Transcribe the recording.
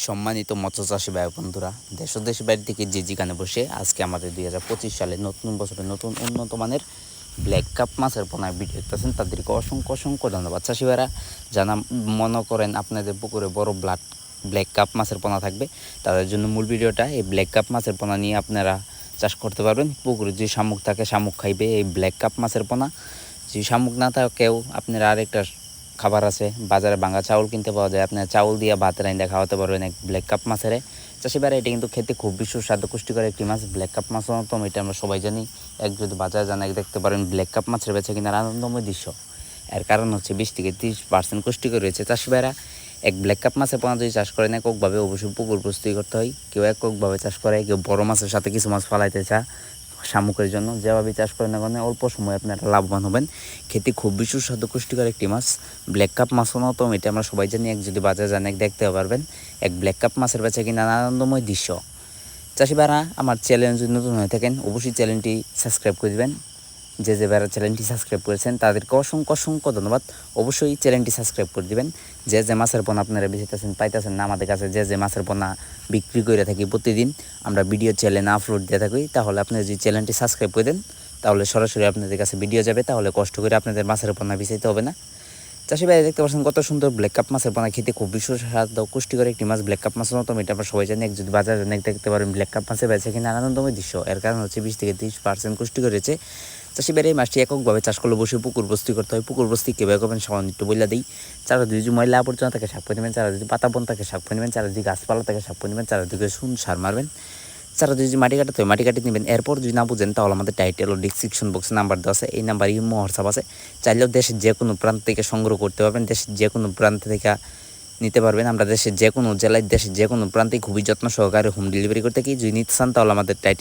সম্মানিত মৎস্য চাষী ভাই বন্ধুরা, দেশ দেশের বাইরে থেকে যে যেখানে বসে আজকে আমাদের দুই হাজার পঁচিশ সালে নতুন বছরে নতুন উন্নত মানের ব্ল্যাক কাপ মাছের পোনায় ভিডিও দেখতেছেন, তাদেরকে অসংখ্য অসংখ্য ধন্যবাদ। চাষি ভাইরা জানা মনে করেন আপনাদের পুকুরে বড় ব্লাড ব্ল্যাক কাপ মাছের পোনা থাকবে, তাদের জন্য মূল ভিডিওটা এই ব্ল্যাক কাপ মাছের পোনা নিয়ে আপনারা চাষ করতে পারবেন। পুকুরে যে শামুক থাকে, শামুক খাইবে এই ব্ল্যাক কাপ মাছের পোনা। যে শামুক না থাকেও আপনারা আরেকটা খাবার আছে, বাজারে ভাঙা চাউল কিনতে পাওয়া যায়। আপনার চাউল দিয়ে ভাত রাইন্দা খাওয়াতে পারবেন এক ব্ল্যাক কাপ মাছের। চাষিবারে এটা কিন্তু খেতে খুব সুস্বাদু, পুষ্টিকর একটি মাছ ব্ল্যাক কাপ মাছ অন্যতম এটা আমরা সবাই জানি। এক যদি বাজারে জানা দেখতে পারেন ব্ল্যাক কাপ মাছের বেছে কিনার আনন্দময় দৃশ্য। এর কারণ হচ্ছে বিশ থেকে তিরিশ পার্সেন্ট পুষ্টিকর রয়েছে চাষিবারা এক ব্ল্যাক কাপ মাছের পোনা যদি চাষ করেন এককভাবে অবশ্যই পুকুর প্রস্তুতি করতে হয়। কেউ এককভাবে চাষ করে, কেউ বড় মাছের সাথে কিছু মাছ ফালাইতে চায়। শামুকের জন্য। যেভাবে চাষ করেন না কেন, অল্প সময় আপনারা লাভবান হবেন। খেতে খুব বেশি সুস্বাদু, পুষ্টিকর একটি মাছ। ব্ল্যাক কাপ মাছ নতম এটা আমরা সবাই জানি। এক যদি বাজারে জানে এক দেখতে পারবেন। এক ব্ল্যাক কাপ মাছের বেচা কিনা আনন্দময় দৃশ্য। চাষিবারা আমার চ্যানেল যদি নতুন হয়ে থাকেন, অবশ্যই চ্যানেলটি সাবস্ক্রাইব করে দেবেন। যে যে ভাড়া চ্যানেলটি সাবস্ক্রাইব করেছেন, তাদেরকে অসংখ্য অসংখ্য ধন্যবাদ। অবশ্যই চ্যানেলটি সাবস্ক্রাইব করে দিবেন। যে যে মাছের পোনা আপনারা বেঁচেতেছেন, পাইতেছেন না আমাদের কাছে, যে যে মাছের পোনা বিক্রি করে থাকি প্রতিদিন, আমরা ভিডিও চ্যানেলে আপলোড দিয়ে থাকি, তাহলে আপনারা যদি চ্যানেলটি সাবস্ক্রাইব করে দেন, তাহলে সরাসরি আপনাদের কাছে ভিডিও যাবে, তাহলে কষ্ট করে আপনাদের মাছের পোনা বেচাইতে হবে না। চাষি ভাই, দেখতে পাচ্ছেন কত সুন্দর ব্ল্যাক কাপ মাছের পোনা, খেতে খুব সুস্বাদু পুষ্টিকর একটি মাছ ব্ল্যাক কাপ মাছের মতো, এটা আমরা সবাই জানি, এক যদি বাজারে দেখতে পারেন ব্ল্যাক কাপ মাছের বেচে কিনা আনন্দময় দৃশ্য। এর কারণ হচ্ছে বিশ থেকে তিরিশ পার্সেন্ট পুষ্টিকর রয়েছে চাষি বাইরে এই মাছটি এককভাবে চাষ করলে বসে পুকুর বস্তি করতে হয়। পুকুর বস্তি কীভাবে করবেন সামান্য একটু বইলা দিই। চারা যদি ময়লা আবর্জনা থাকে করে নেবেন। চারা যদি পাতা বন থাকে করে নেবেন। চারা যদি গাছপালা থাকে করে নেবেন। চারা দিকে শুন সার মারবেন। চারা যদি মাটি কাটাতে হয়, মাটি কাটি নেবেন। এরপর যদি না বুঝেন, তাহলে আমাদের টাইটেল ও ডিসক্রিপশন বক্সে নাম্বার দেওয়া আছে। এই নাম্বার ইমো হোয়াটসঅ্যাপ আছে। চাইলেও দেশের যে কোনো প্রান্ত থেকে সংগ্রহ করতে পারবেন। দেশের যে কোনো প্রান্ত থেকে নিতে পারবেন। আমরা দেশের যে কোনো জেলায়, দেশের যে কোনো প্রান্তে খুবই যত্ন সহকারে হোম ডেলিভারি করতে কি যদি নিতে চান, তাহলে আমাদের টাইটেল